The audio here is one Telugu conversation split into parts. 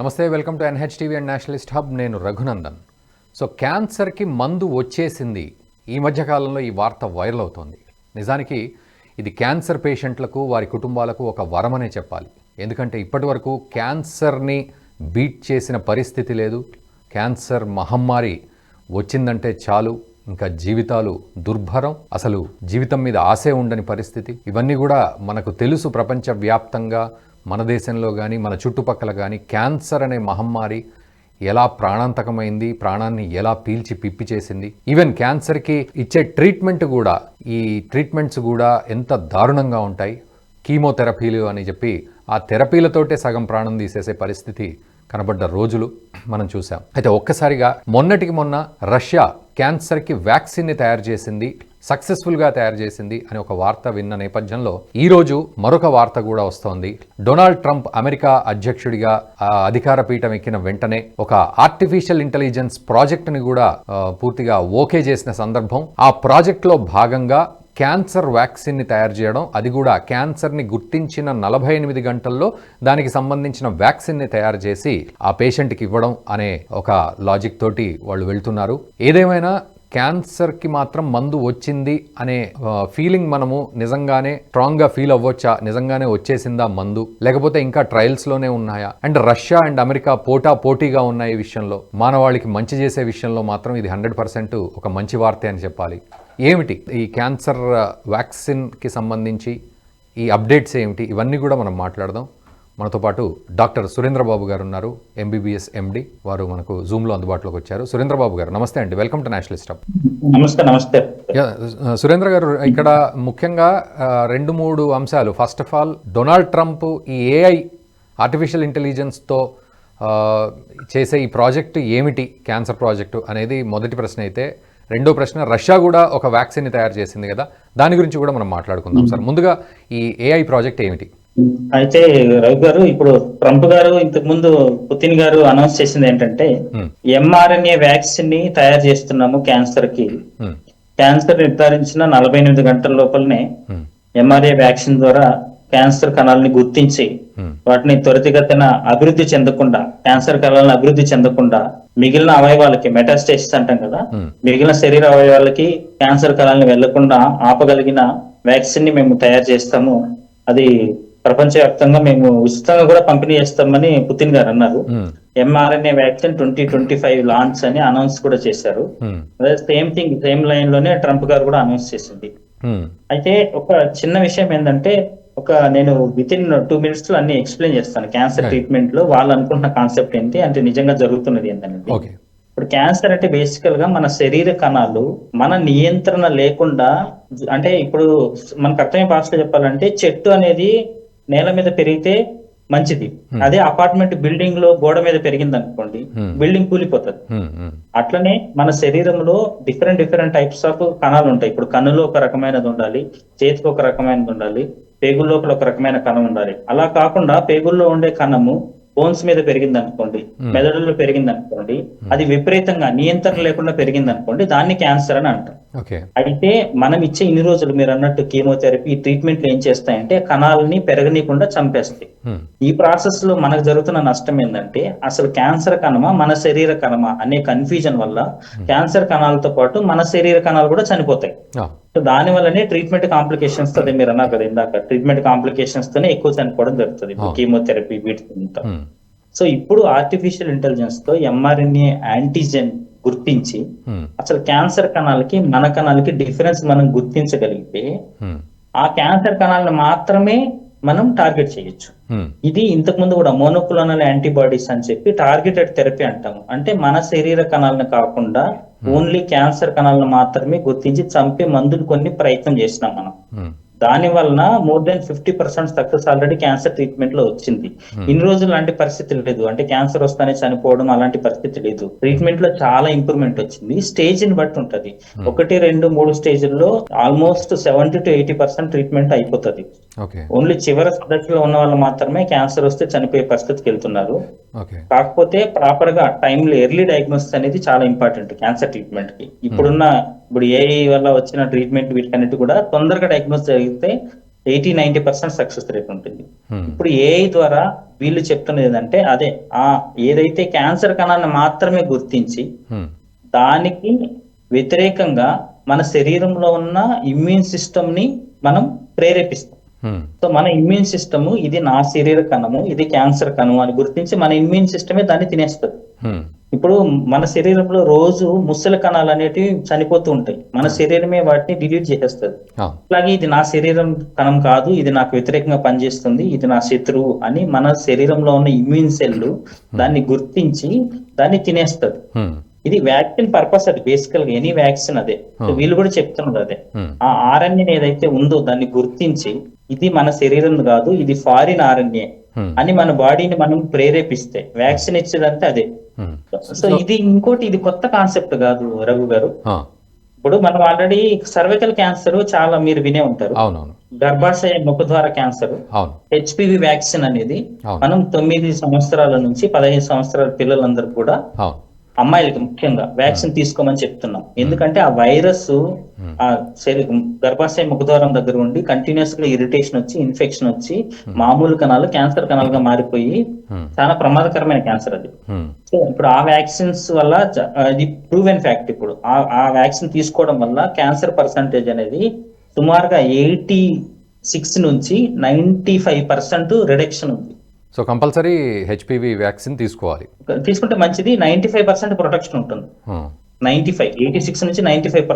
నమస్తే welcome to NH TV and nationalist hub. నేను రఘునందన్. సో క్యాన్సర్కి మందు వచ్చేసింది. ఈ మధ్యకాలంలో ఈ వార్త వైరల్ అవుతోంది. నిజానికి ఇది క్యాన్సర్ పేషెంట్లకు వారి కుటుంబాలకు ఒక వరమనే చెప్పాలి. ఎందుకంటే ఇప్పటి వరకు క్యాన్సర్ని బీట్ చేసిన పరిస్థితి లేదు. క్యాన్సర్ మహమ్మారి వచ్చిందంటే చాలు. ఇంకా జీవితాలు దుర్భరం. అసలు జీవితం మీద ఆశే ఉండని పరిస్థితి. ఇవన్నీ కూడా మనకు తెలుసు ప్రపంచవ్యాప్తంగా. మన దేశంలో కానీ మన చుట్టుపక్కల కానీ క్యాన్సర్ అనే మహమ్మారి ఎలా ప్రాణాంతకమైంది ప్రాణాన్ని ఎలా పీల్చి పిప్పి చేసింది. ఈవెన్ క్యాన్సర్కి ఇచ్చే ట్రీట్మెంట్ కూడా ఈ ట్రీట్మెంట్స్ కూడా ఎంత దారుణంగా ఉంటాయి. కీమోథెరపీలు అని చెప్పి ఆ థెరపీలతోటే సగం ప్రాణం తీసేసే పరిస్థితి కనబడ్డ రోజులు మనం చూసాం అయితే ఒక్కసారిగా మొన్నటికి మొన్న రష్యా క్యాన్సర్కి వ్యాక్సిన్ని తయారు చేసింది సక్సెస్ఫుల్గా తయారు చేసింది అని ఒక వార్త విన్న నేపథ్యంలో ఈరోజు మరొక వార్త కూడా వస్తోంది. డొనాల్డ్ ట్రంప్ అమెరికా అధ్యక్షుడిగా అధికార పీఠం ఎక్కిన వెంటనే ఒక ఆర్టిఫిషియల్ ఇంటెలిజెన్స్ ప్రాజెక్టుని కూడా పూర్తిగా ఓకే చేసిన సందర్భం. ఆ ప్రాజెక్ట్లో భాగంగా క్యాన్సర్ వ్యాక్సిన్ని తయారు చేయడం అది కూడా క్యాన్సర్ని గుర్తించిన నలభై ఎనిమిది గంటల్లో దానికి సంబంధించిన వ్యాక్సిన్ని తయారు చేసి ఆ పేషెంట్కి ఇవ్వడం అనే ఒక లాజిక్ తోటి వాళ్ళు వెళ్తున్నారు. ఏదేమైనా క్యాన్సర్కి మాత్రం మందు వచ్చింది అనే ఫీలింగ్ మనము నిజంగానే స్ట్రాంగ్గా ఫీల్ అవ్వచ్చా? నిజంగానే వచ్చేసిందా మందు? లేకపోతే ఇంకా ట్రయల్స్లోనే ఉన్నాయా? అండ్ రష్యా అండ్ అమెరికా పోటా పోటీగా ఉన్నాయి ఈ విషయంలో. మానవాళికి మంచి చేసే విషయంలో మాత్రం ఇది హండ్రెడ్ పర్సెంట్ ఒక మంచి వార్తే అని చెప్పాలి. ఏమిటి? ఈ క్యాన్సర్ వ్యాక్సిన్కి సంబంధించి ఈ అప్డేట్స్ ఏమిటి? ఇవన్నీ కూడా మనం మాట్లాడదాం. మనతో పాటు డాక్టర్ సురేంద్రబాబు గారు ఉన్నారు ఎంబీబీఎస్ ఎండి వారు మనకు జూమ్లో అందుబాటులోకి వచ్చారు. సురేంద్రబాబు గారు నమస్తే అండి. వెల్కమ్ టు నేషనలిస్ట్ హబ్ నమస్తే నమస్తే. సురేంద్ర గారు ఇక్కడ ముఖ్యంగా రెండు మూడు అంశాలు. First of all Donald Trump ఈ ఏఐ ఆర్టిఫిషియల్ ఇంటెలిజెన్స్తో చేసే ఈ ప్రాజెక్ట్ ఏమిటి? క్యాన్సర్ ప్రాజెక్టు అనేది మొదటి ప్రశ్న అయితే. రెండో ప్రశ్న రష్యా కూడా ఒక వ్యాక్సిన్ తయారు చేసింది కదా. దాని గురించి కూడా మనం మాట్లాడుకుందాం. సార్ ముందుగా ఈ ఏఐ ప్రాజెక్ట్ ఏమిటి? అయితే రవి గారు ఇప్పుడు ట్రంప్ గారు ఇంతకు ముందు పుతిన్ గారు అనౌన్స్ చేసింది ఏంటంటే. ఎంఆర్ఎన్ఏ వ్యాక్సిన్ని తయారు చేస్తున్నాము క్యాన్సర్కి. క్యాన్సర్ నిర్ధారించిన నలభై ఎనిమిది గంటల లోపలనే. ఎంఆర్ఏ వ్యాక్సిన్ ద్వారా క్యాన్సర్ కణాలని గుర్తించి. వాటిని త్వరితగతిన అభివృద్ధి చెందకుండా క్యాన్సర్ కణాలను అభివృద్ధి చెందకుండా మిగిలిన అవయవాలకి మెటాస్టేసిస్ అంటాం కదా. మిగిలిన శరీర అవయవాలకి క్యాన్సర్ కణాలను వెళ్ళకుండా ఆపగలిగిన వ్యాక్సిన్ని మేము తయారు చేస్తాము అది ప్రపంచవ్యాప్తంగా మేము ఉచితంగా కూడా పంపిణీ చేస్తామని పుతిన్ గారు అన్నారు. MRNA vaccine twenty twenty five launch అని అనౌన్స్ కూడా చేశారు. అదే సేమ్ థింగ్ సేమ్ లైన్లోనే ట్రంప్ గారు కూడా అనౌన్స్ చేసింది. అయితే ఒక చిన్న విషయం ఏంటంటే ఒక నేను విత్ ఇన్ టూ మినిట్స్లో అన్ని ఎక్స్ప్లెయిన్ చేస్తాను క్యాన్సర్. ట్రీట్మెంట్లో వాళ్ళు అనుకుంటున్న కాన్సెప్ట్ ఏంటి అంటే నిజంగా జరుగుతున్నది ఓకే ఇప్పుడు క్యాన్సర్ అంటే బేసికల్గా మన శరీర కణాలు మన నియంత్రణ లేకుండా అంటే ఇప్పుడు మనకు అర్థమయ్యే భాషలో చెప్పాలంటే చెట్టు అనేది నేల మీద పెరిగితే మంచిది. అదే అపార్ట్మెంట్ బిల్డింగ్లో గోడ మీద పెరిగింది అనుకోండి. బిల్డింగ్ కూలిపోతుంది. అట్లనే మన శరీరంలో డిఫరెంట్ డిఫరెంట్ టైప్స్ ఆఫ్ కణాలు ఉంటాయి ఇప్పుడు కన్నులో ఒక రకమైనది ఉండాలి చేతికి ఒక రకమైనది ఉండాలి పేగుల లోపల ఒక రకమైన కణం ఉండాలి. అలా కాకుండా పేగుల్లో ఉండే కణము బోన్స్ మీద పెరిగింది అనుకోండి. మెదడులో పెరిగింది అనుకోండి అది విపరీతంగా నియంత్రణ లేకుండా పెరిగింది అనుకోండి దాన్ని క్యాన్సర్ అని అంటాం. ఓకే అయితే మనం ఇచ్చే ఇన్ని రోజులు మీరు అన్నట్టు కీమోథెరపీ ట్రీట్మెంట్లు ఏం చేస్తాయంటే కణాలని పెరగనీయకుండా చంపేస్తాయి. ఈ ప్రాసెస్లో మనకు జరుగుతున్న నష్టం ఏంటంటే అసలు క్యాన్సర్ కణమా మన శరీర కణమా అనే కన్ఫ్యూజన్ వల్ల క్యాన్సర్ కణాలతో పాటు మన శరీర కణాలు కూడా చనిపోతాయి. సో దాని వల్లనే ట్రీట్మెంట్ కాంప్లికేషన్స్ అదే మీరు అన్నారు కదా ఇందాక ట్రీట్మెంట్ కాంప్లికేషన్స్ తోనే ఎక్కువ చనిపోవడం జరుగుతుంది. కీమోథెరపీ వీటితో. సో ఇప్పుడు ఆర్టిఫిషియల్ ఇంటెలిజెన్స్తో ఎంఆర్ఎన్ఏ యాంటీజెన్ గుర్తించి. అసలు క్యాన్సర్ కణాలకి మన కణాలకి డిఫరెన్స్ మనం గుర్తించగలిగితే. ఆ క్యాన్సర్ కణాలను మాత్రమే మనం టార్గెట్ చేయొచ్చు. ఇది ఇంతకు ముందు కూడా మోనోక్లోనల్ యాంటీబాడీస్ అని చెప్పి టార్గెటెడ్ థెరపీ అంటాము అంటే మన శరీర కణాలను కాకుండా ఓన్లీ క్యాన్సర్ కణాలను మాత్రమే గుర్తించి చంపే మందులు కొన్ని ప్రయత్నం చేసినాం మనం. దాని వలన more than fifty percent success already cancer ట్రీట్మెంట్లో వచ్చింది. ఇన్ని రోజులు అలాంటి పరిస్థితి లేదు. అంటే క్యాన్సర్ వస్తానే చనిపోవడం అలాంటి పరిస్థితి లేదు. ట్రీట్మెంట్లో చాలా ఇంప్రూవ్మెంట్ వచ్చింది. స్టేజ్ని బట్టి ఉంటది. ఒకటి రెండు మూడు స్టేజ్ల్లో almost seventy to eighty percent treatment అయిపోతుంది. ఓన్లీ చివరి దశలో ఉన్న వాళ్ళు మాత్రమే క్యాన్సర్ వస్తే చనిపోయే పరిస్థితికి వెళ్తున్నారు. కాకపోతే ప్రాపర్గా టైంలో ఎర్లీ డయాగ్నోసిస్ అనేది చాలా ఇంపార్టెంట్ క్యాన్సర్ ట్రీట్మెంట్కి. ఇప్పుడున్న ఇప్పుడు ఏఐ వల్ల వచ్చిన ట్రీట్మెంట్ వీటికన్నిటి కూడా తొందరగా డయాగ్నోస్ జరిగితే eighty ninety percent success rate ఉంటుంది హ్మ్. ఇప్పుడు ఏఐ ద్వారా వీళ్ళు చెప్తున్నది ఏంటంటే అదే ఆ ఏదైతే క్యాన్సర్ కణాన్ని మాత్రమే గుర్తించి హ్మ్. దానికి వ్యతిరేకంగా మన శరీరంలో ఉన్న ఇమ్యూన్ సిస్టమ్ని మనం ప్రేరేపిస్తాం హ్మ్. సో మన ఇమ్యూన్ సిస్టమ్ ఇది నా శరీర కణము ఇది క్యాన్సర్ కణము అని గుర్తించి మన ఇమ్యూన్ సిస్టమే దాన్ని తినేస్తుంది. ఇప్పుడు మన శరీరంలో రోజు ముసలి కణాలు అనేటివి చనిపోతూ ఉంటాయి. మన శరీరమే వాటిని డిలీట్ చేసేస్తుంది. అలాగే ఇది నా శరీరం కణం కాదు ఇది నాకు వ్యతిరేకంగా పనిచేస్తుంది ఇది నా శత్రువు అని మన శరీరంలో ఉన్న ఇమ్యూన్ సెల్ దాన్ని గుర్తించి దాన్ని తినేస్తుంది. ఇది వ్యాక్సిన్ పర్పస్ అది బేసికల్గా ఎనీ వ్యాక్సిన్ అదే వీళ్ళు కూడా చెప్తున్నారు అదే. ఆ ఆర్ఎన్ఏ ఏదైతే ఉందో దాన్ని గుర్తించి ఇది మన శరీరం కాదు ఇది ఫారిన్ ఆర్ఎన్ఏ. అని మన బాడీని మనం ప్రేరేపిస్తే వ్యాక్సిన్ ఇచ్చేదంటే అదే. సో ఇది ఇంకోటి ఇది కొత్త కాన్సెప్ట్ కాదు రఘు గారు. ఇప్పుడు మనం ఆల్రెడీ సర్వికల్ క్యాన్సర్ చాలా మీరు వినే ఉంటారు గర్భాశయ ముఖద్వార క్యాన్సర్ అవును హెచ్పివి వ్యాక్సిన్ అనేది. మనం తొమ్మిది సంవత్సరాల నుంచి పదహైదు సంవత్సరాల పిల్లలందరూ కూడా అవును అమ్మాయిలకి ముఖ్యంగా వ్యాక్సిన్ తీసుకోమని చెప్తున్నాం. ఎందుకంటే ఆ వైరస్ ఆ. శరీరం గర్భాశయ ముఖద్వారం దగ్గర ఉండి కంటిన్యూస్గా ఇరిటేషన్ వచ్చి ఇన్ఫెక్షన్ వచ్చి మామూలు కణాలు క్యాన్సర్ కణాలుగా మారిపోయి హ్మ్. చాలా ప్రమాదకరమైన క్యాన్సర్ అది. సో ఇప్పుడు ఆ వ్యాక్సిన్స్ వల్ల అది ప్రూవెన్ ఫ్యాక్ట్ ఇప్పుడు. ఆ ఆ వ్యాక్సిన్ తీసుకోవడం వల్ల క్యాన్సర్ పర్సంటేజ్ అనేది సుమారుగా ఎయిటీ సిక్స్ నుంచి నైన్టీ ఫైవ్ పర్సెంట్ రిడక్షన్ ఉంది. సో కంపల్సరీ హెచ్పివి వ్యాక్సిన్ తీసుకోవాలి. తీసుకుంటే మంచిది. నైన్టీ ఫైవ్ పర్సెంట్ ప్రొటెక్షన్ ఉంటుంది. నైన్టీ ఫైవ్ ఎయిటీ సిక్స్ నుంచి నైన్టీ ఫైవ్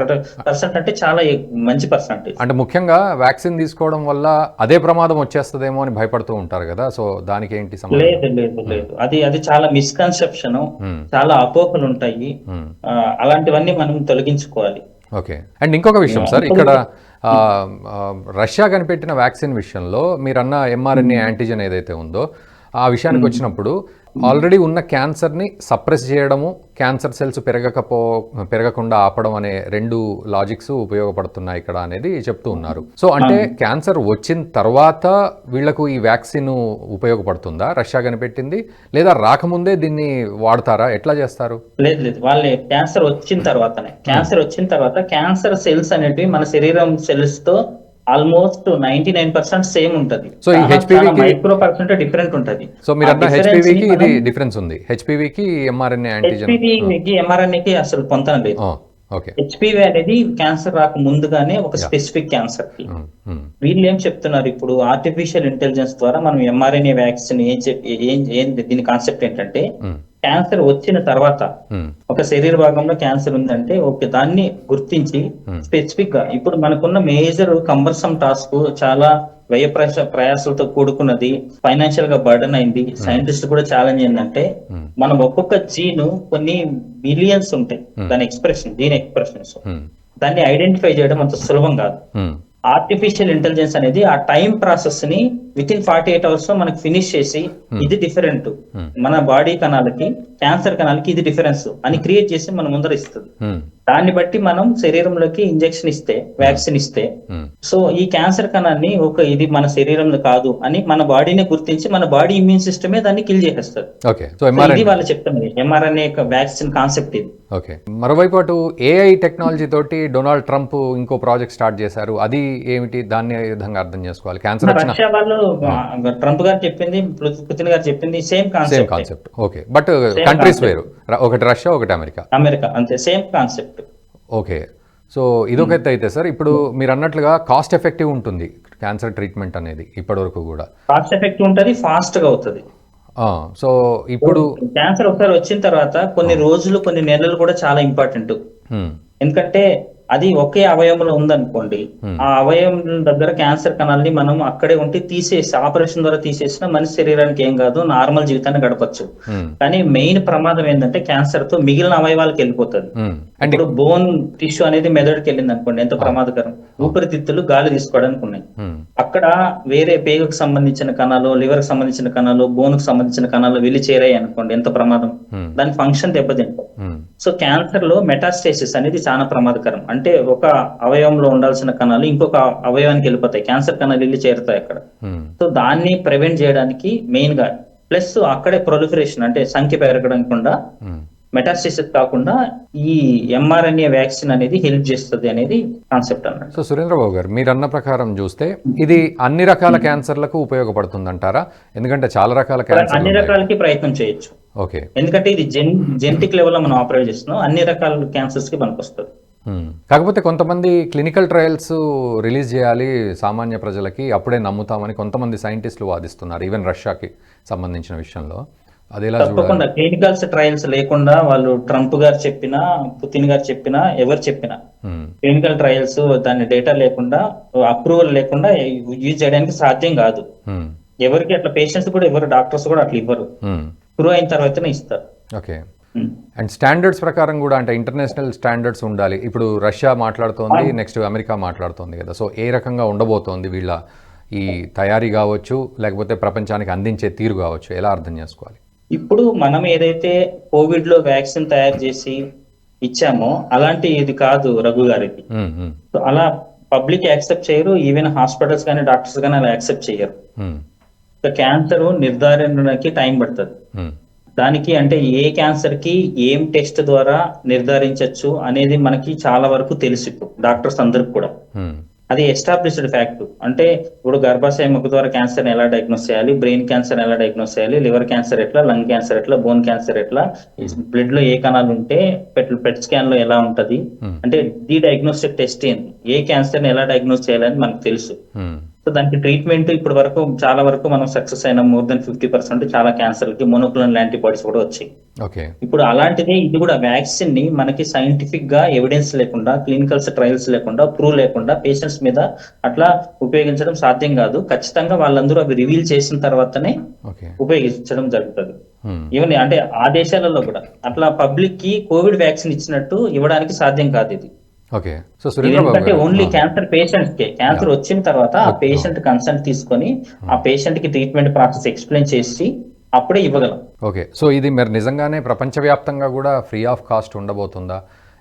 పర్సెంట్ అంటే చాలా మంచి పర్సంటేజ్. అంటే ముఖ్యంగా వ్యాక్సిన్ తీసుకోవడం వల్ల అదే ప్రమాదం వచ్చేస్తుందేమో అని భయపడుతూ ఉంటారు కదా. సో దానికి ఏంటి లేదు లేదు లేదు. అది అది చాలా మిస్కన్సెప్షన్. చాలా అపోహలు ఉంటాయి అలాంటివన్నీ మనం తొలగించుకోవాలి. ఓకే. అండ్ ఇంకొక విషయం సార్ ఇక్కడ రష్యా కనిపెట్టిన వ్యాక్సిన్ విషయంలో మీరు అన్న ఎంఆర్ఎన్ఏ యాంటీజెన్ ఏదైతే ఉందో ఆ విషయానికి వచ్చినప్పుడు ఆల్రెడీ ఉన్న క్యాన్సర్ని సప్రెస్ చేయడము క్యాన్సర్ సెల్స్ పెరగకపో పెరగకుండా ఆపడం అనే రెండు లాజిక్స్ ఉపయోగపడుతున్నాయి ఇక్కడ అనేది చెప్తూ ఉన్నారు. సో అంటే క్యాన్సర్ వచ్చిన తర్వాత వీళ్ళకు ఈ వ్యాక్సిన్ ఉపయోగపడుతుందా? రష్యా కనిపెట్టింది. లేదా రాకముందే దీన్ని వాడతారా? ఎట్లా చేస్తారు? లేదు లేదు. వాళ్ళే క్యాన్సర్ వచ్చిన తర్వాతనే. క్యాన్సర్ వచ్చిన తర్వాత క్యాన్సర్ సెల్స్ అనేటివి మన శరీరం సెల్స్తో almost ninety nine percent same ఉంటది. So, ఈ కి- మైక్రో పర్సెంట్ డిఫరెంట్ ఉంటది. సో మీరు అన్న హెచ్పివికి ఇది డిఫరెన్స్ ఉంది. హెచ్పివికి ఎంఆర్ఎన్ఏ యాంటీజెన్ హెచ్పివి ఎంఆర్ఎన్ఏకి అసలు పొంతన లేదు. ఓకే. హెచ్పివి అనేది క్యాన్సర్ రాక ముందుగానే ఒక స్పెసిఫిక్ క్యాన్సర్కి. ఉమ్, ఉమ్, వీళ్ళు ఏం చెప్తున్నారు ఇప్పుడు? ఆర్టిఫిషియల్ ఇంటెలిజెన్స్ ద్వారా మనం ఎంఆర్ఎన్ఏ వ్యాక్సిన్ ఏం ఏం దీని కాన్సెప్ట్ ఏంటంటే ఉమ్, క్యాన్సర్ వచ్చిన తర్వాత ఒక శరీర భాగంలో క్యాన్సర్ ఉందంటే ఓకే దాన్ని గుర్తించి. స్పెసిఫిక్గా ఇప్పుడు మనకున్న మేజర్ కంబర్సమ్ టాస్క్ చాలా వ్యయ ప్రయాస ప్రయాసాలతో కూడుకున్నది ఫైనాన్షియల్గా బర్డన్ అయింది. సైంటిస్ట్ కూడా ఛాలెంజ్ ఏంటంటే. మనం ఒక్కొక్క జీన్ కొన్ని మిలియన్స్ ఉంటాయి దాని ఎక్స్ప్రెషన్ జీన్ ఎక్స్ప్రెషన్స్. దాన్ని ఐడెంటిఫై చేయడం అంత సులభం కాదు. ఆర్టిఫిషియల్ ఇంటెలిజెన్స్ అనేది ఆ టైం ప్రాసెస్ని విత్ ఇన్ ఫార్టీ ఎయిట్ అవర్స్లో మనకి ఫినిష్ చేసి ఇది డిఫరెంట్ Hmm. మన బాడీ కణాలకి క్యాన్సర్ కణాలకి ఇది డిఫరెన్స్ అని క్రియేట్ చేసి మన ముందర ఇస్తుంది. ఉమ్, దాన్ని బట్టి మనం శరీరంలోకి ఇంజెక్షన్ ఇస్తే వ్యాక్సిన్ ఇస్తే. ఉమ్, సో ఈ క్యాన్సర్ కణాన్ని ఒక ఇది మన శరీరంలో కాదు అని మన బాడీని గుర్తించి మన బాడీ ఇమ్యూన్ సిస్టమే దాన్ని కిల్ సో ఇది వాళ్ళు చెప్తున్నది ఎంఆర్ఎన్ఏ వ్యాక్సిన్ కాన్సెప్ట్ ఇది. ఓకే మరోవైపు అటు ఏఐ టెక్నాలజీ తోటి డొనాల్డ్ ట్రంప్ ఇంకో ప్రాజెక్ట్ స్టార్ట్ చేశారు. అది ఏమిటి? దాన్ని విధంగా అర్థం చేసుకోవాలి? క్యాన్సర్ రష్యా వాళ్ళు ట్రంప్ గారు చెప్పింది పుతిన్ గారు చెప్పింది same concept okay but countries వేరు. ఒకటి రష్యా ఒకటి అమెరికా. అమెరికా అంతే సేమ్ కాన్సెప్ట్. ఓకే. సో ఇదొక ఎత్తు అయితే సార్ ఇప్పుడు మీరు అన్నట్లుగా కాస్ట్ ఎఫెక్టివ్ ఉంటుంది క్యాన్సర్ ట్రీట్మెంట్ అనేది ఇప్పటివరకు కూడా. కాస్ట్ ఎఫెక్టివ్ ఉంటది ఫాస్ట్గా అవుతుంది. ఆ, సో ఇప్పుడు క్యాన్సర్ ఒకసారి వచ్చిన తర్వాత కొన్ని రోజులు కొన్ని నెలలు కూడా చాలా ఇంపార్టెంట్ ఎందుకంటే అది ఒకే అవయవంలో ఉందనుకోండి. ఆ అవయవం దగ్గర క్యాన్సర్ కణాలని మనం అక్కడే ఉండి తీసేసి ఆపరేషన్ ద్వారా తీసేసిన మనిషి శరీరానికి ఏం కాదు నార్మల్ జీవితాన్ని గడపచ్చు. కానీ మెయిన్ ప్రమాదం ఏంటంటే క్యాన్సర్తో మిగిలిన అవయవాలకు వెళ్ళిపోతుంది. ఇప్పుడు బోన్ టిష్యూ అనేది మెదడుకి వెళ్ళింది అనుకోండి ఎంత ప్రమాదకరం? ఊపిరితిత్తులు గాలి తీసుకోవడానికి ఉన్నాయి. అక్కడ వేరే పేగుకు సంబంధించిన కణాలు లివర్కి సంబంధించిన కణాలు బోన్కు సంబంధించిన కణాలు వెళ్ళి చేరాయి అనుకోండి ఎంత ప్రమాదం? దాని ఫంక్షన్ దెబ్బతింటాయి హ్మ్, సో క్యాన్సర్లో మెటాస్టేసిస్ అనేది చాలా ప్రమాదకరం. అంటే ఒక అవయవంలో ఉండాల్సిన కణాలు ఇంకొక అవయవానికి వెళ్ళిపోతాయి. క్యాన్సర్ కణాలు వెళ్ళి చేరుతాయి అక్కడ. హ్మ్, సో దాన్ని ప్రివెంట్ చేయడానికి మెయిన్గా ప్లస్ అక్కడే ప్రొలిఫరేషన్ అంటే సంఖ్య పెరగడం కూడా హ్మ్, మెటాస్టిసిస్ కాకుండా ఈ ఎంఆర్ఎన్ఏ వ్యాక్సిన్ అనేది హెల్ప్ చేస్తుంది అనేది కాన్సెప్ట్ అన్నట్టు. సో సురేంద్రబాబు గారు మీరు అన్న ప్రకారం చూస్తే ఇది అన్ని రకాల క్యాన్సర్లకు ఉపయోగపడుతుందంటారా? ఎందుకంటే చాలా రకాల అన్ని క్యాన్సర్ రకాలకి ప్రయత్నం చేయొచ్చు. ఓకే. ఎందుకంటే ఇది జెన్ జెనెటిక్ లెవెల్లో మనం ఆపరేట్ చేస్తున్నాం. అన్ని రకాల క్యాన్సర్స్కి పనికొస్తుంది. Hmm. కాకపోతే కొంతమంది క్లినికల్ ట్రయల్స్ రిలీజ్ చేయాలి సామాన్య ప్రజలకి అప్పుడే నమ్ముతామని కొంతమంది సైంటిస్టులు వాదిస్తున్నారు ఈవెన్ రష్యాకి సంబంధించిన విషయంలో అది ఎలా చూడాలి తప్పకుండా క్లినికల్స్ ట్రయల్స్ లేకుండా వాళ్ళు ట్రంప్ గారు చెప్పినా పుతిన్ గారు చెప్పినా ఎవరు చెప్పినా Hmm. క్లినికల్ ట్రయల్స్ దాని డేటా లేకుండా అప్రూవల్ లేకుండా యూజ్ చేయడానికి సాధ్యం కాదు Hmm. ఎవరికి అట్లా పేషెంట్స్ కూడా ఎవరు డాక్టర్స్ కూడా అట్లా ఇవ్వరు Hmm. ప్రూవ్ అయిన తర్వాతనే ఇస్తారు ఓకే. అండ్ స్టాండర్డ్స్ ప్రకారం కూడా అంటే ఇంటర్నేషనల్ స్టాండర్డ్స్ ఉండాలి ఇప్పుడు రష్యా మాట్లాడుతోంది నెక్స్ట్ అమెరికా మాట్లాడుతోంది కదా సో ఏ రకంగా ఉండబోతోంది వీళ్ళ ఈ తయారీ కావచ్చు లేకపోతే ప్రపంచానికి అందించే తీరు కావచ్చు ఎలా అర్థం చేసుకోవాలి ఇప్పుడు మనం ఏదైతే కోవిడ్లో వ్యాక్సిన్ తయారు చేసి ఇచ్చామో అలాంటి ఇది కాదు రఘు గారికి Hmm. Hmm. సో అలా పబ్లిక్ యాక్సెప్ట్ చేయరు ఈవెన్ హాస్పిటల్స్ కానీ డాక్టర్స్ కానీ అలా యాక్సెప్ట్ చేయరు Hmm. సో క్యాన్సర్ నిర్ధారణకి టైం పడుతుంది Hmm. దానికి అంటే ఏ క్యాన్సర్కి ఏం టెస్ట్ ద్వారా నిర్ధారించవచ్చు అనేది మనకి చాలా వరకు తెలుసు డాక్టర్స్ అందరికి కూడా. అది ఎస్టాబ్లిష్డ్ ఫ్యాక్ట్ అంటే ఇప్పుడు గర్భాశయ ముఖ ద్వారా క్యాన్సర్ ఎలా డయాగ్నోస్ చేయాలి? బ్రెయిన్ క్యాన్సర్ ఎలా డయాగ్నోస్ చేయాలి? లివర్ క్యాన్సర్ ఎట్లా? లంగ్ క్యాన్సర్ ఎట్లా? బోన్ క్యాన్సర్ ఎట్లా? బ్లడ్లో ఏ కణాలు ఉంటే పెట్ పెట్ స్కాన్లో ఎలా ఉంటది. అంటే ది డయాగ్నోస్టిక్ టెస్ట్ ఏంది? ఏ క్యాన్సర్ని ఎలా డయాగ్నోస్ చేయాలని మనకు తెలుసు. సో దానికి ట్రీట్మెంట్ ఇప్పటి వరకు చాలా వరకు మనం సక్సెస్ అయిన మోర్ దెన్ ఫిఫ్టీ పర్సెంట్ చాలా క్యాన్సర్కి మోనోక్లోనల్ యాంటీబాడీస్ కూడా వచ్చాయి. ఓకే. ఇప్పుడు అలాంటిదే ఇది కూడా వ్యాక్సిన్ని మనకి సైంటిఫిక్గా ఎవిడెన్స్ లేకుండా క్లినికల్స్ ట్రయల్స్ లేకుండా ప్రూవ్ లేకుండా పేషెంట్స్ మీద అట్లా ఉపయోగించడం సాధ్యం కాదు. ఖచ్చితంగా వాళ్ళందరూ అవి రివీల్ చేసిన తర్వాతనే ఉపయోగించడం జరుగుతుంది. Hmm. ఈవెన్ అంటే ఆ దేశాలలో కూడా అట్లా పబ్లిక్కి కోవిడ్ వ్యాక్సిన్ ఇచ్చినట్టు ఇవ్వడానికి సాధ్యం కాదు ఇది. ఓకే. సో ఎందుకంటే ఓన్లీ. క్యాన్సర్ పేషెంట్స్ కే క్యాన్సర్ వచ్చిన తర్వాత ఆ పేషెంట్ కన్సల్ట్ తీసుకొని ఆ పేషెంట్కి ట్రీట్మెంట్ ప్రాసెస్ ఎక్స్ప్లెయిన్ చేసి అప్పుడే ఇవ్వగలం. ఓకే. సో ఇది మరి నిజంగానే ప్రపంచవ్యాప్తంగా కూడా ఫ్రీ ఆఫ్ కాస్ట్ ఉండబోతుందా?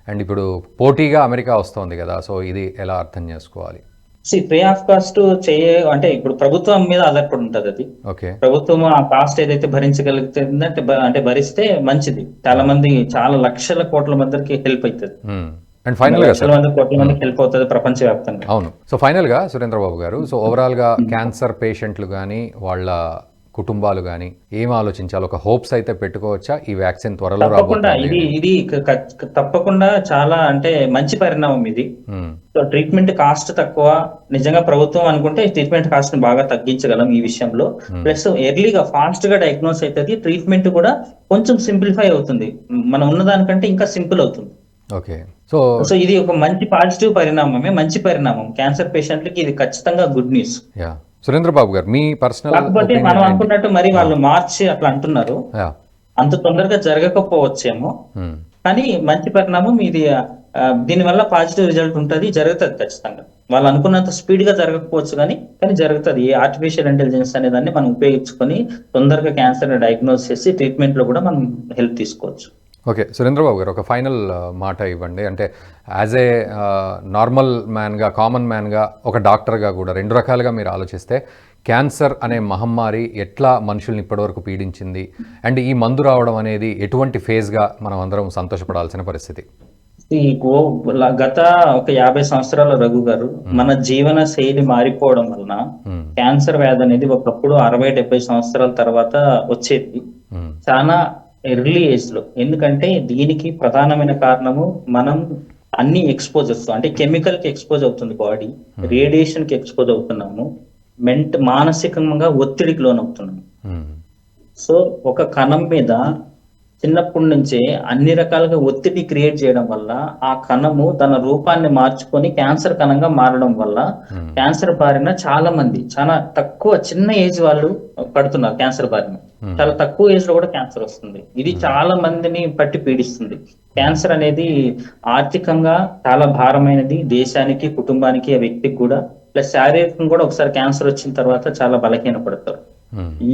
అండ్ ఇప్పుడు పోటీగా అమెరికా వస్తోంది కదా సో ఇది ఎలా అర్థం చేసుకోవాలి? సి ఫ్రీ ఆఫ్ కాస్ట్ చేయ అంటే ఇప్పుడు ప్రభుత్వం మీద ఆధారపడి ఉంటది అది. ఓకే. ప్రభుత్వం ఆ కాస్ట్ ఏదైతే భరించగలుగుతుందంటే అంటే భరిస్తే మంచిది. చాలా మంది చాలా లక్షల కోట్ల మందికి హెల్ప్ అవుతుంది అండ్ ఫైనల్గా కోట్ల మందికి హెల్ప్ అవుతుంది ప్రపంచవ్యాప్తంగా. అవును. సో ఫైనల్గా సురేంద్రబాబు గారు సో ఓవరాల్గా క్యాన్సర్ పేషెంట్లు కానీ వాళ్ళ కుటుంబాలు కానీ ఏం ఆలోచించాలి? ఒక హోప్స్ అయితే పెట్టుకోవచ్చా? ఈ వ్యాక్సిన్ త్వరలో తప్పకుండా. ఇది ఇది తప్పకుండా చాలా అంటే మంచి పరిణామం ఇది. సో ట్రీట్మెంట్ కాస్ట్ తక్కువ. నిజంగా ప్రభుత్వం అనుకుంటే ట్రీట్మెంట్ కాస్ట్ని బాగా తగ్గించగలం ఈ విషయంలో. ప్లస్ ఎర్లీగా ఫాస్ట్గా డయాగ్నోస్ అవుతుంది. ట్రీట్మెంట్ కూడా కొంచెం సింప్లిఫై అవుతుంది. మనం ఉన్న దానికంటే ఇంకా సింపుల్ అవుతుంది. ఓకే. సో సో ఇది ఒక మంచి పాజిటివ్ పరిణామమే మంచి పరిణామం. క్యాన్సర్ పేషెంట్లకి ఇది ఖచ్చితంగా గుడ్ న్యూస్. యా. సురేంద్రబాబు గారు మీ పర్సనల్ కాకపోతే మనం అనుకున్నట్టు మరి వాళ్ళు మార్చి అట్లా అంటున్నారు. అంత తొందరగా జరగకపోవచ్చేమో. కానీ మంచి పరిణామం ఇది దీనివల్ల పాజిటివ్ రిజల్ట్ ఉంటుంది జరుగుతుంది ఖచ్చితంగా. వాళ్ళు అనుకున్నంత స్పీడ్గా జరగకపోవచ్చు కానీ కానీ జరుగుతుంది. ఈ ఆర్టిఫిషియల్ ఇంటెలిజెన్స్ అనే దాన్ని మనం ఉపయోగించుకొని తొందరగా క్యాన్సర్ డయాగ్నోస్ చేసి ట్రీట్మెంట్లో కూడా మనం హెల్ప్ తీసుకోవచ్చు. ఓకే సురేంద్రబాబు గారు ఒక ఫైనల్ మాట ఇవ్వండి. అంటే యాజ్ ఏ నార్మల్ మ్యాన్గా కామన్ మ్యాన్గా ఒక డాక్టర్గా కూడా రెండు రకాలుగా మీరు ఆలోచిస్తే క్యాన్సర్ అనే మహమ్మారి ఎట్లా మనుషుల్ని ఇప్పటివరకు పీడించింది? అండ్ ఈ మందు రావడం అనేది ఎటువంటి ఫేజ్గా మనం అందరం సంతోషపడాల్సిన పరిస్థితి? ఈ గో- ల- గత ఒక యాభై సంవత్సరాల రఘు గారు మన జీవన శైలి మారిపోవడం వలన. క్యాన్సర్ వ్యాధి అనేది ఒకప్పుడు అరవై డెబ్బై సంవత్సరాల తర్వాత వచ్చేది. చాలా ఎర్లీ ఏజ్లో. ఎందుకంటే దీనికి ప్రధానమైన కారణము మనం అన్ని ఎక్స్పోజర్స్ అంటే కెమికల్కి ఎక్స్పోజ్ అవుతుంది బాడీ రేడియేషన్కి ఎక్స్పోజ్ అవుతున్నాము మెంట్ మానసికంగా ఒత్తిడికి లోనవుతున్నాము. మ్మ్. సో ఒక కణం మీద చిన్నప్పటి నుంచే అన్ని రకాలుగా ఒత్తిడి క్రియేట్ చేయడం వల్ల ఆ కణము తన రూపాన్ని మార్చుకొని క్యాన్సర్ కణంగా మారడం వల్ల. క్యాన్సర్ బారిన చాలా మంది చాలా తక్కువ చిన్న ఏజ్ వాళ్ళు పడుతున్నారు క్యాన్సర్ బారిన. చాలా తక్కువ ఏజ్లో కూడా క్యాన్సర్ వస్తుంది. ఇది చాలా మందిని పట్టి పీడిస్తుంది. క్యాన్సర్ అనేది ఆర్థికంగా చాలా భారమైనది దేశానికి కుటుంబానికి ఆ వ్యక్తికి కూడా. ప్లస్ శారీరకంగా కూడా ఒకసారి క్యాన్సర్ వచ్చిన తర్వాత చాలా బలహీన పడతారు.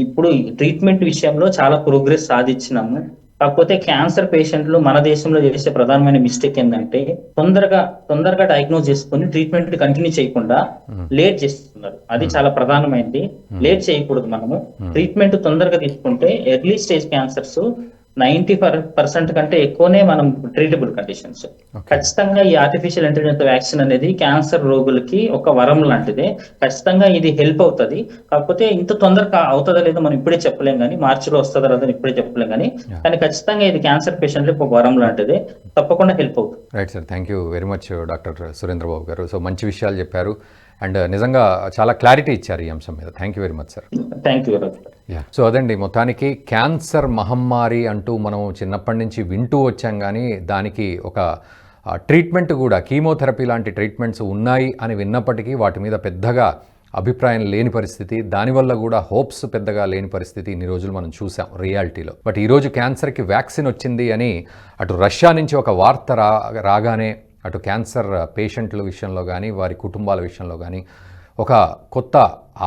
ఇప్పుడు ట్రీట్మెంట్ విషయంలో చాలా ప్రోగ్రెస్ సాధించినాము. కాకపోతే క్యాన్సర్ పేషెంట్లు మన దేశంలో చేసే ప్రధానమైన మిస్టేక్ ఏంటంటే తొందరగా తొందరగా డయాగ్నోస్ చేసుకుని ట్రీట్మెంట్ కంటిన్యూ చేయకుండా Hmm. లేట్ చేస్తున్నారు. అది చాలా ప్రధానమైనది లేట్ చేయకూడదు మనము. ట్రీట్మెంట్ తొందరగా తీసుకుంటే early stage cancers ninety percent కంటే ఎక్కువనే మనం ట్రీటబుల్ కండిషన్స్. ఖచ్చితంగా ఈ ఆర్టిఫిషియల్ ఇంటెలిజెన్స్ వ్యాక్సిన్ అనేది క్యాన్సర్ రోగులకి ఒక వరం లాంటిదే. ఖచ్చితంగా ఇది హెల్ప్ అవుతది. కాకపోతే ఇంత తొందరగా అవుతుందో లేదో మనం ఇప్పుడే చెప్పలేం కానీ మార్చిలో వస్తుందో లేదో ఇప్పుడే చెప్పలేం కానీ. కానీ ఖచ్చితంగా ఇది క్యాన్సర్ పేషెంట్లకు ఒక వరం లాంటిదే. తప్పకుండా హెల్ప్ అవుతుంది. Right sir thank you very much doctor Surendra Babu garu. So మంచి విషయాలు చెప్పారు. అండ్ నిజంగా చాలా క్లారిటీ ఇచ్చారు ఈ అంశం మీద. Thank you very much sir thank you yeah so అదండి మొత్తానికి క్యాన్సర్ మహమ్మారి అంటూ మనం చిన్నప్పటి నుంచి వింటూ వచ్చాం కానీ దానికి ఒక ట్రీట్మెంట్ కూడా కీమోథెరపీ లాంటి ట్రీట్మెంట్స్ ఉన్నాయి అని విన్నప్పటికీ వాటి మీద పెద్దగా అభిప్రాయం లేని పరిస్థితి. దానివల్ల కూడా హోప్స్ పెద్దగా లేని పరిస్థితి ఇన్ని రోజులు మనం చూసాం రియాలిటీలో. బట్ ఈరోజు క్యాన్సర్కి వ్యాక్సిన్ వచ్చింది అని అటు రష్యా నుంచి ఒక వార్త రా రాగానే అటు క్యాన్సర్ పేషెంట్ల విషయంలో కానీ వారి కుటుంబాల విషయంలో కానీ ఒక కొత్త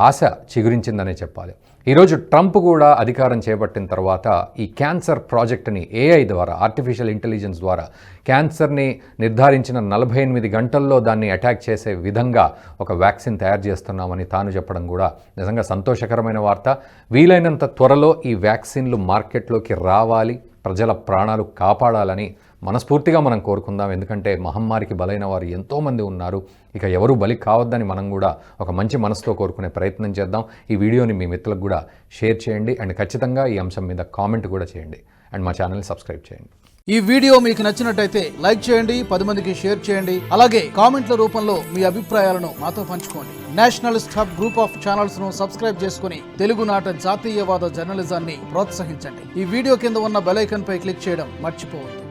ఆశ చిగురించిందనే చెప్పాలి. ఈరోజు ట్రంప్ కూడా అధికారం చేపట్టిన తర్వాత ఈ క్యాన్సర్ ప్రాజెక్ట్ని ఏఐ ద్వారా ఆర్టిఫిషియల్ ఇంటెలిజెన్స్ ద్వారా క్యాన్సర్ని నిర్ధారించిన నలభై ఎనిమిది గంటల్లో దాన్ని అటాక్ చేసే విధంగా ఒక వ్యాక్సిన్ తయారు చేస్తున్నామని తాను చెప్పడం కూడా నిజంగా సంతోషకరమైన వార్త. వీలైనంత త్వరలో ఈ వ్యాక్సిన్లు మార్కెట్లోకి రావాలి ప్రజల ప్రాణాలు కాపాడాలని మనస్ఫూర్తిగా మనం కోరుకుందాం. ఎందుకంటే మహమ్మారికి బలైన వారు ఎంతోమంది ఉన్నారు. ఇక ఎవరు బలి కావద్దని మనం కూడా ఒక మంచి మనసుతో కోరుకునే ప్రయత్నం చేద్దాం. ఈ వీడియోని మీ మిత్రులకు కూడా షేర్ చేయండి. అండ్ ఖచ్చితంగా ఈ అంశం మీద కామెంట్ కూడా చేయండి. అండ్ మా ఛానల్ని సబ్స్క్రైబ్ చేయండి. ఈ వీడియో మీకు నచ్చినట్టయితే లైక్ చేయండి పది మందికి షేర్ చేయండి. అలాగే కామెంట్ల రూపంలో మీ అభిప్రాయాలను మాతో పంచుకోండి. నేషనలిస్ట్ హబ్ గ్రూప్ ఆఫ్ ఛానల్స్ను సబ్స్క్రైబ్ చేసుకుని తెలుగునాట జాతీయవాద జర్నలిజాన్ని ప్రోత్సహించండి. ఈ వీడియో కింద ఉన్న బెలైకన్ పై క్లిక్ చేయడం మర్చిపోవద్దు.